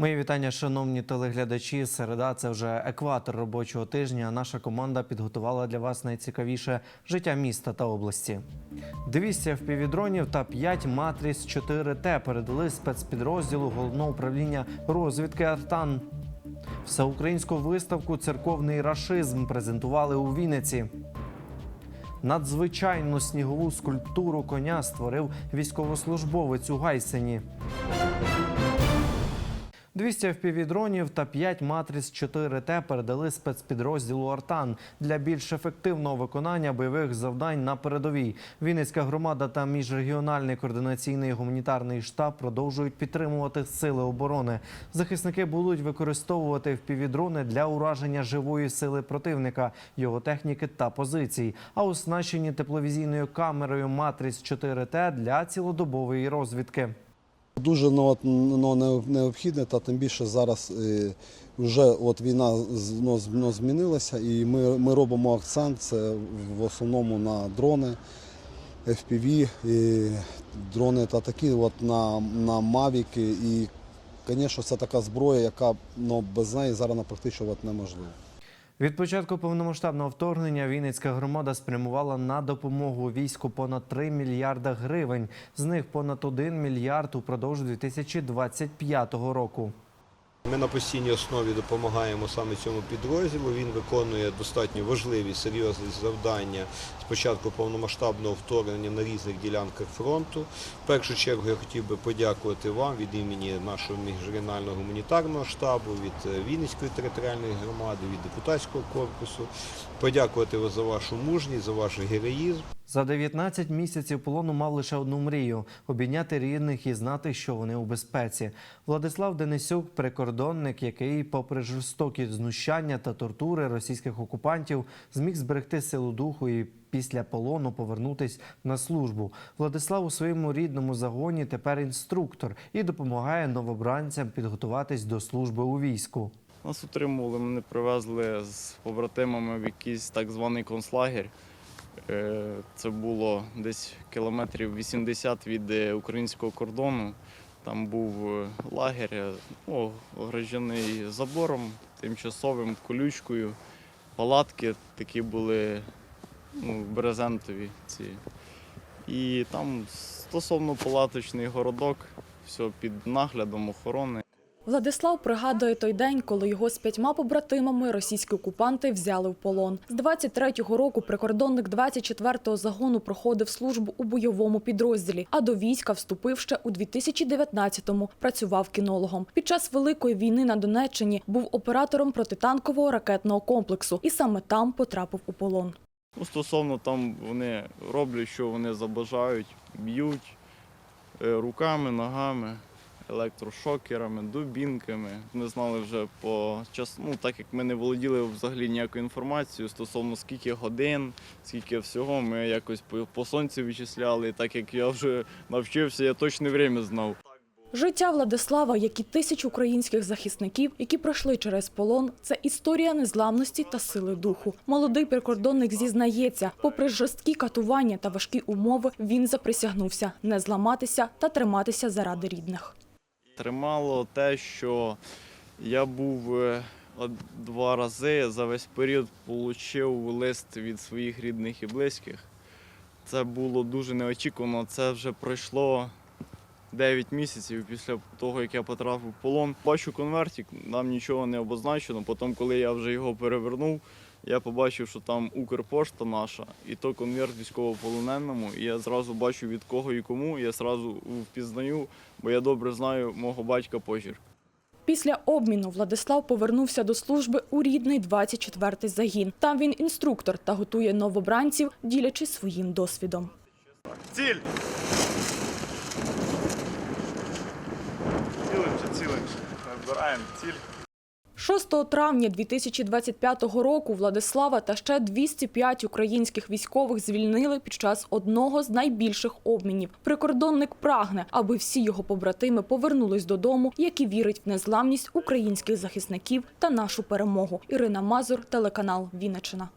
Мої вітання, шановні телеглядачі. Середа це вже екватор робочого тижня. Наша команда підготувала для вас найцікавіше життя міста та області. 200 впівдронів та 5 матріс 4Т передали спецпідрозділу головного управління розвідки Артан. Всеукраїнську виставку Церковний рашизм презентували у Вінниці. Надзвичайну снігову скульптуру коня створив військовослужбовець у Гайсині. 200 FPV-дронів та 5 матриць 4Т передали спецпідрозділу Артан для більш ефективного виконання бойових завдань на передовій. Вінницька громада та міжрегіональний координаційний гуманітарний штаб продовжують підтримувати сили оборони. Захисники будуть використовувати FPV-дрони для ураження живої сили противника, його техніки та позицій, а оснащені тепловізійною камерою матриць 4Т для цілодобової розвідки. Дуже ну, необхідне, та тим більше зараз е, вже от війна ну, змінилася, і ми, ми робимо акцент це в основному на дрони, FPV, і дрони та такі от на, на мавіки. І, звісно, це така зброя, яка ну, без неї зараз практично от неможливо. Від початку повномасштабного вторгнення Вінницька громада спрямувала на допомогу війську понад 3 мільярда гривень. З них понад 1 мільярд упродовж 2025 року. Ми на постійній основі допомагаємо саме цьому підрозділу. Він виконує достатньо важливі серйозні завдання з початку повномасштабного вторгнення на різних ділянках фронту. В першу чергу я хотів би подякувати вам від імені нашого міжрегіонального гуманітарного штабу, від е, Вінницької територіальної громади, від депутатського корпусу. Подякувати вас за вашу мужність, за ваш героїзм. За 19 місяців полону мав лише одну мрію обійняти рідних і знати, що вони у безпеці. Владислав Денисюк, прикордонник, який, попри жорстокі знущання та тортури російських окупантів, зміг зберегти силу духу і після полону повернутись на службу. Владислав у своєму рідному загоні тепер інструктор і допомагає новобранцям підготуватись до служби у війську. Нас утримували, мене привезли з побратимами в якийсь так званий концлагер. Е, Це було десь кілометрів 80 від е, українського кордону. Там був е, лагерь, е, ну, огражений забором, тимчасовим колючкою. Палатки такі були ну, брезентові ці. І там стосовно палаточний городок, все під наглядом охорони. Владислав пригадує той день, коли його з п'ятьма побратимами російські окупанти взяли в полон. З 23-го року прикордонник 24-го загону проходив службу у бойовому підрозділі, а до війська вступив ще у 2019-му. Працював кінологом. Під час великої війни на Донеччині був оператором протитанкового ракетного комплексу, і саме там потрапив у полон. Ну, стосовно там вони роблять, що вони забажають, б'ють е, руками, ногами, електрошокерами, дубінками. Ми знали вже по час, ну так як ми не володіли взагалі ніякою інформацією стосовно скільки годин, скільки всього, ми якось по, по сонцю вичисляли. Так як я вже навчився, я точне время знав. Життя Владислава, як і тисяч українських захисників, які пройшли через полон, це історія незламності та сили духу. Молодий прикордонник зізнається, попри жорсткі катування та важкі умови, він заприсягнувся не зламатися та триматися заради рідних. Тримало те, що я був е, два рази за весь період отримав лист від своїх рідних і близьких. Це було дуже неочікувано. Це вже пройшло 9 місяців після того, як я потрапив в полон. Бачу конвертик, нам нічого не обозначено. Потім, коли я вже його перевернув, я побачив, що там Укрпошта наша, і то конверт військовополоненому. І я зразу бачу від кого і кому. Я зразу впізнаю, бо я добре знаю мого батька почерк. Після обміну Владислав повернувся до служби у рідний 24-й загін. Там він інструктор та готує новобранців, ділячись своїм досвідом. Ціль! Цілимося, цілимося. Вибираємо ціль. 6 травня 2025 року Владислава та ще 205 українських військових звільнили під час одного з найбільших обмінів. Прикордонник прагне, аби всі його побратими повернулись додому, які вірить в незламність українських захисників та нашу перемогу. Ірина Мазур, телеканал Вінниччина.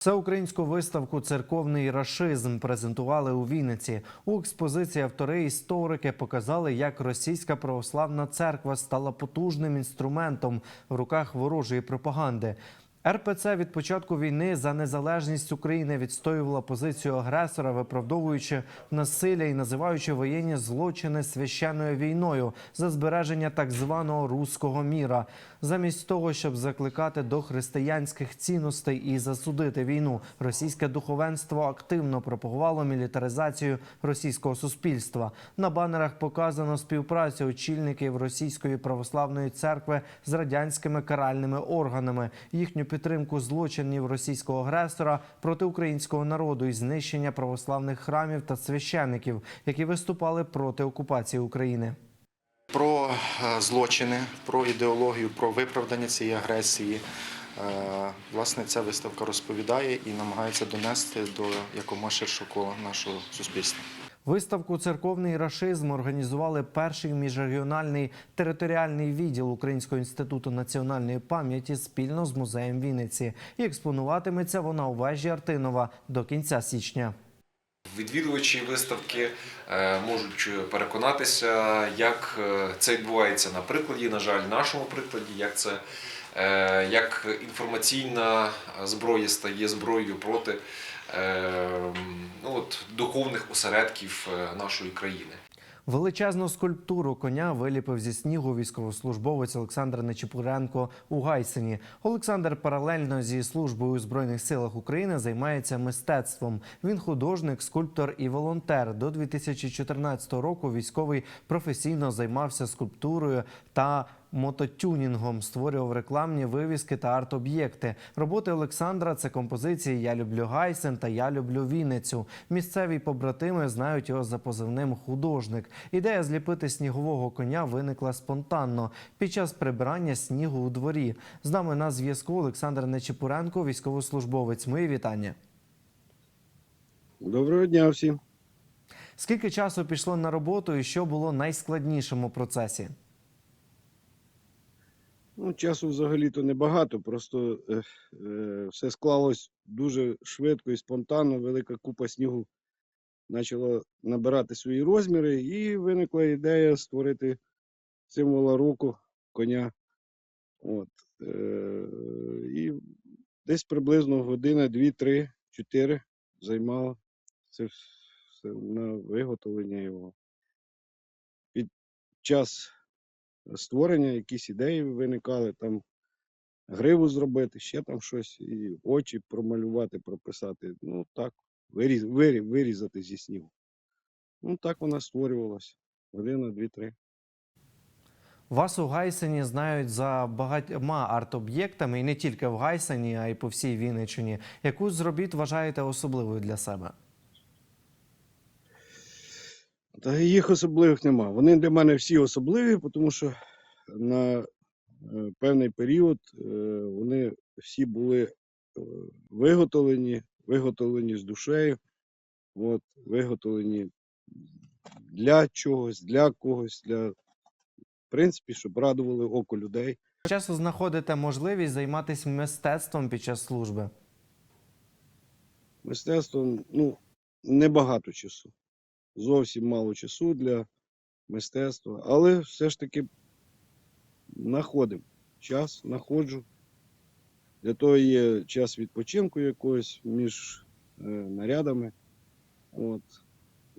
Всеукраїнську виставку Церковний рашизм презентували у Вінниці. У експозиції автори історики показали, як російська православна церква стала потужним інструментом в руках ворожої пропаганди. РПЦ від початку війни за незалежність України відстоювала позицію агресора, виправдовуючи насилля і називаючи воєнні злочини священною війною за збереження так званого руського міра. Замість того, щоб закликати до християнських цінностей і засудити війну, російське духовенство активно пропагувало мілітаризацію російського суспільства. На банерах показано співпрацю очільників російської православної церкви з радянськими каральними органами, їхню підтримку злочинів російського агресора проти українського народу і знищення православних храмів та священиків, які виступали проти окупації України. Про е, злочини, про ідеологію, про виправдання цієї агресії. Е, Власне, ця виставка розповідає і намагається донести до якомога ширшого кола нашого суспільства. Виставку Церковний рашизм організували перший міжрегіональний територіальний відділ Українського інституту національної пам'яті спільно з музеєм Вінниці. І експонуватиметься вона у вежі Артинова до кінця січня. Відвідувачі виставки е, можуть переконатися, як е, це відбувається на прикладі, на жаль, нашому прикладі, як це е, як інформаційна зброя стає зброєю проти е, ну, от, духовних осередків е, нашої країни. Величезну скульптуру коня виліпив зі снігу військовослужбовець Олександр Нечіпуренко у Гайсині. Олександр паралельно зі службою у збройних силах України займається мистецтвом. Він художник, скульптор і волонтер. До 2014 року військовий професійно займався скульптурою та мототюнінгом, створював рекламні вивіски та арт-об'єкти. Роботи Олександра це композиції Я люблю Гайсен та Я люблю Вінницю. Місцеві побратими знають його за позивним художник. Ідея зліпити снігового коня виникла спонтанно під час прибирання снігу у дворі. З нами на зв'язку Олександр Нечепуренко, військовослужбовець. Мої вітання. Доброго дня всім. Скільки часу пішло на роботу і що було найскладнішим у процесі? Ну, часу взагалі-то небагато, просто е, е, все склалось дуже швидко і спонтанно. Велика купа снігу почала набирати свої розміри, і виникла ідея створити символа року коня. От, е, і десь приблизно година, дві, три, чотири займало це все на виготовлення його. Під час створення, якісь ідеї виникали, там гриву зробити, ще там щось, і очі промалювати, прописати. Ну так, виріз, вирі- вирізати зі снігу. Ну так вона створювалася. Година, дві-три. Вас у Гайсені знають за багатьма арт-об'єктами, і не тільки в Гайсені, а й по всій Вінниччині. Яку з робіт вважаєте особливою для себе? Та їх особливих нема. Вони для мене всі особливі, тому що на е, певний період е, вони всі були е, виготовлені, виготовлені з душею, от, виготовлені для чогось, для когось, для, в принципі, щоб радували око людей. Часу знаходите можливість займатися мистецтвом під час служби. Мистецтвом ну, небагато часу. Зовсім мало часу для мистецтва. Але все ж таки знаходимо час, знаходжу. Для того є час відпочинку якогось між е, нарядами. От.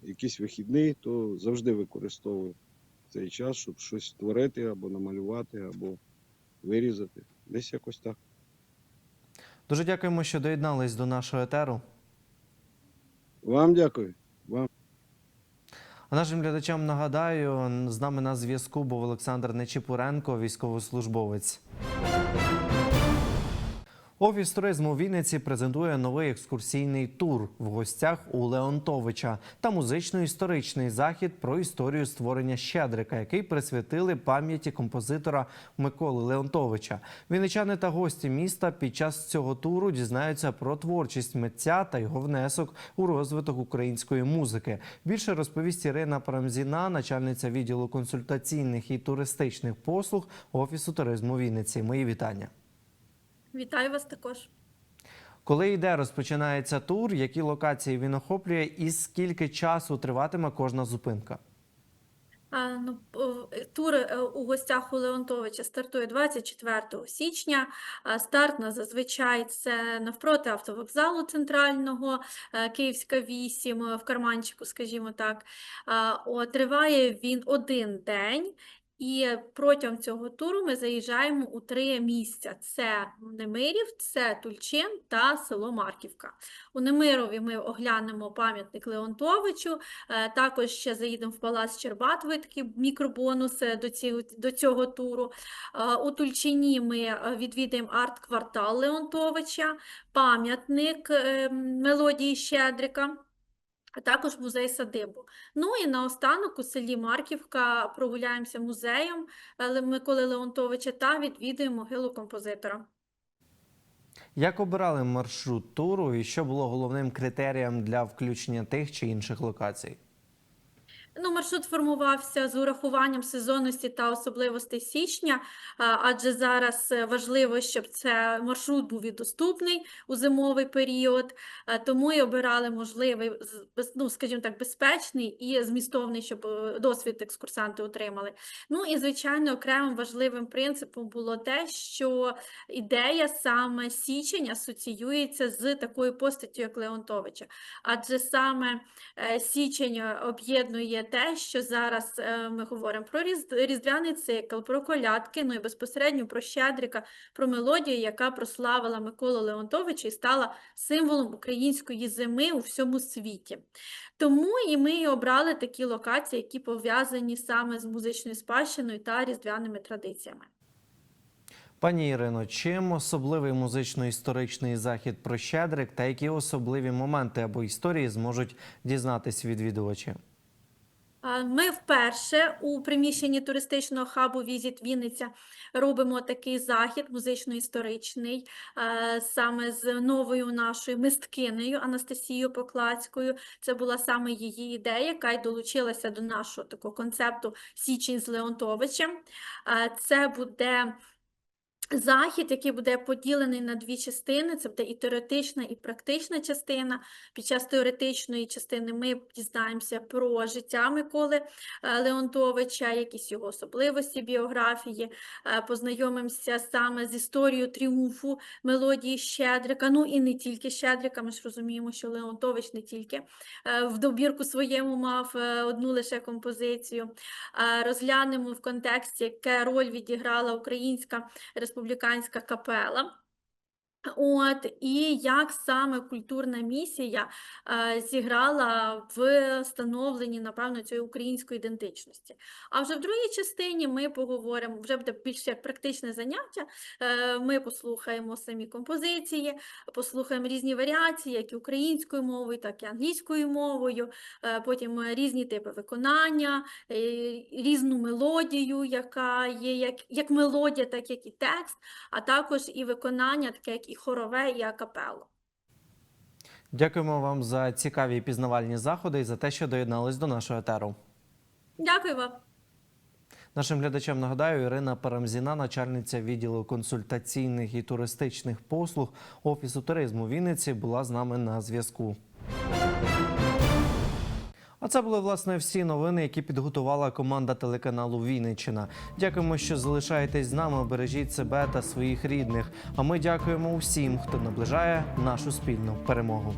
Якийсь вихідний, то завжди використовую цей час, щоб щось створити або намалювати, або вирізати. Десь якось так. Дуже дякуємо, що доєднались до нашого етеру. Вам дякую. А нашим глядачам нагадаю, з нами на зв'язку був Олександр Нечіпуренко, військовослужбовець. Офіс туризму Вінниці презентує новий екскурсійний тур в гостях у Леонтовича та музично-історичний захід про історію створення Щедрика, який присвятили пам'яті композитора Миколи Леонтовича. Вінничани та гості міста під час цього туру дізнаються про творчість митця та його внесок у розвиток української музики. Більше розповість Ірина Парамзіна, начальниця відділу консультаційних і туристичних послуг Офісу туризму Вінниці. Мої вітання. Вітаю вас також. Коли і де розпочинається тур, які локації він охоплює, і скільки часу триватиме кожна зупинка? А, ну, е, тур е, у гостях у Леонтовича стартує 24 січня. А Старт на зазвичай це навпроти автовокзалу центрального, е, Київська 8, е, в карманчику, скажімо так. О, Триває він один день. І протягом цього туру ми заїжджаємо у три місця: це Немирів, це Тульчин та село Марківка. У Немирові ми оглянемо пам'ятник Леонтовичу, Е, Також ще заїдемо в Палац Щербатовий, такий мікробонус до цього, туру. Е, У Тульчині ми е, відвідаємо арт-квартал Леонтовича, пам'ятник е, мелодії Щедрика, а також музей садибу. Ну і наостанок у селі Марківка прогуляємося музеєм е, Миколи Леонтовича та відвідуємо могилу композитора. Як обирали маршрут туру і що було головним критерієм для включення тих чи інших локацій? Ну, маршрут формувався з урахуванням сезонності та особливостей січня, адже зараз е, важливо, щоб це маршрут був і доступний у зимовий період, е, тому і обирали можливий, ну, скажімо так, безпечний і змістовний, щоб е, досвід екскурсанти отримали. Ну і, звичайно, окремим важливим принципом було те, що ідея саме січень асоціюється з такою постаттю, як Леонтовича, адже саме Січень е, те, що зараз е, ми говоримо про різ- різдвяний цикл, про колядки, ну і безпосередньо про Щедрика, про мелодію, яка прославила Миколу Леонтовича і стала символом української зими у всьому світі. Тому і ми і обрали такі локації, які пов'язані саме з музичною спадщиною та різдвяними традиціями. Пані Ірино, чим особливий музично-історичний захід про Щедрик та які особливі моменти або історії зможуть дізнатись відвідувачі? Ми вперше у приміщенні туристичного хабу Візіт Вінниця робимо такий захід музично-історичний саме з новою нашою мисткинею Анастасією Поклацькою. Це була саме її ідея, яка й долучилася до нашого такого концепту Січень з Леонтовичем. Це буде Захід, який буде поділений на дві частини, це буде і теоретична, і практична частина. Під час теоретичної частини ми дізнаємося про життя Миколи е, Леонтовича, якісь його особливості біографії, е, познайомимося саме з історією тріумфу мелодії Щедрика. Ну і не тільки Щедрика, ми ж розуміємо, що Леонтович не тільки е, в добірку своєму мав одну лише композицію. Розглянемо в контексті, яка роль відіграла Українська республіканська капела. От, і як саме культурна місія е, зіграла в становленні, напевно, цієї української ідентичності. А вже в другій частині ми поговоримо, вже буде більш як практичне заняття. Е, ми послухаємо самі композиції, послухаємо різні варіації, як і українською мовою, так і англійською мовою, е, потім е, різні типи виконання, е, різну мелодію, яка є як, як мелодія, так як і текст, а також і виконання, таке як і хорове, і акапело. Дякуємо вам за цікаві пізнавальні заходи і за те, що доєднались до нашого етеру. Дякую вам. Нашим глядачам нагадаю, Ірина Парамзіна, начальниця відділу консультаційних і туристичних послуг Офісу туризму Вінниці, була з нами на зв'язку. А це були власне всі новини, які підготувала команда телеканалу Вінниччина. Дякуємо, що залишаєтесь з нами. Бережіть себе та своїх рідних. А ми дякуємо усім, хто наближає нашу спільну перемогу.